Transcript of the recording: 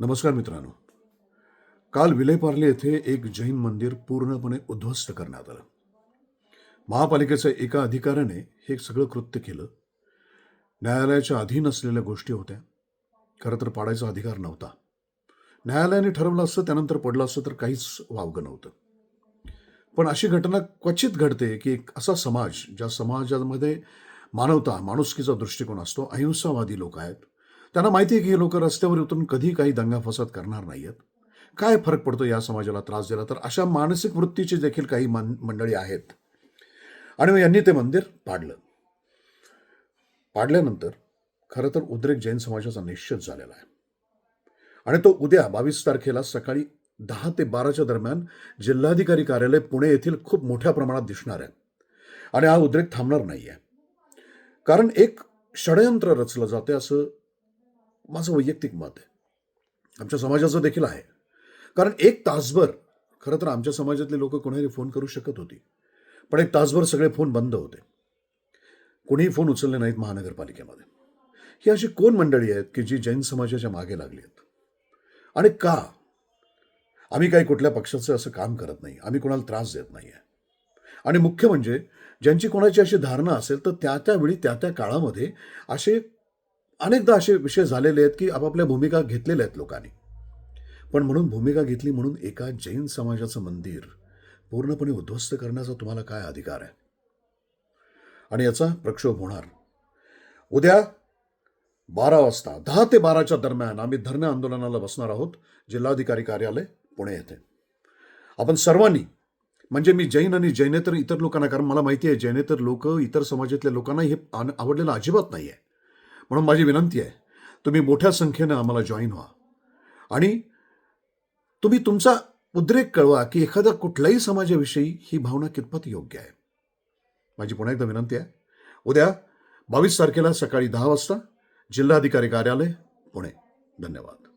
नमस्कार मित्रांनो. काल विलेपार्ले येथे एक जैन मंदिर पूर्णपणे उद्ध्वस्त करण्यात आलं. महापालिकेच्या एका अधिकाऱ्याने हे सगळं कृत्य केलं. न्यायालयाच्या अधीन असलेल्या गोष्टी होत्या. खरं तर पाडायचा अधिकार नव्हता. न्यायालयाने ठरवलं असतं त्यानंतर पडलं असतं तर काहीच वावगं नव्हतं. पण अशी घटना क्वचित घडते की एक असा समाज ज्या समाजामध्ये मानवता माणुसकीचा दृष्टिकोन असतो अहिंसावादी लोक आहेत त्यांना माहिती आहे की हे लोक रस्त्यावर उतरून कधी काही दंगा फसाद करणार नाही आहेत काय फरक पडतो या समाजाला त्रास दिला तर? अशा मानसिक वृत्तीची देखील काही मन मंडळी आहेत. आणि मग यांनी ते मंदिर पाडलं. पाडल्यानंतर खरं तर उद्रेक जैन समाजाचा निश्चित झालेला आहे. आणि तो उद्या बावीस तारखेला सकाळी दहा ते बाराच्या दरम्यान जिल्हाधिकारी कार्यालय पुणे येथील खूप मोठ्या प्रमाणात दिसणार आहे. आणि हा उद्रेक थांबणार नाही आहे कारण एक षडयंत्र रचलं जाते असं माझं वैयक्तिक मत आहे. आमच्या समाजाचं देखील आहे. कारण एक तासभर खरं तर आमच्या समाजातले लोक कोणाही फोन करू शकत होती. पण एक तासभर सगळे फोन बंद होते. कोणीही फोन उचलले नाहीत महानगरपालिकेमध्ये. ही अशी कोण मंडळी आहेत की जी जैन समाजाच्या मागे लागली आहेत? आणि का? आम्ही काही कुठल्या पक्षाचं असं काम करत नाही. आम्ही कोणाला त्रास देत नाही आहे आणि मुख्य म्हणजे ज्यांची कोणाची अशी धारणा असेल तर त्या त्यावेळी त्या त्या काळामध्ये असे अनेकदा असे विषय झालेले आहेत की आपापल्या भूमिका घेतलेल्या आहेत लोकांनी. पण म्हणून भूमिका घेतली म्हणून एका जैन समाजाचं मंदिर पूर्णपणे उद्ध्वस्त करण्याचा तुम्हाला काय अधिकार आहे? आणि याचा प्रक्षोभ होणार. उद्या बारा वाजता दहा ते बाराच्या दरम्यान आम्ही धरणे आंदोलनाला बसणार आहोत जिल्हाधिकारी कार्यालय पुणे येथे. आपण सर्वांनी म्हणजे मी जैन आणि जैनेतर इतर लोकांना कारण मला माहिती आहे जैनेतर लोक इतर समाजातल्या लोकांना हे आवडलेलं अजिबात नाही आहे म्हणून माझी विनंती आहे तुम्ही मोठ्या संख्येनं आम्हाला जॉईन व्हा. आणि तुम्ही तुमचा उद्रेक कळवा की एखाद्या कुठल्याही समाजाविषयी ही भावना कितपत योग्य आहे. माझी पुन्हा एकदा विनंती आहे उद्या बावीस तारखेला सकाळी दहा वाजता जिल्हाधिकारी कार्यालय पुणे. धन्यवाद.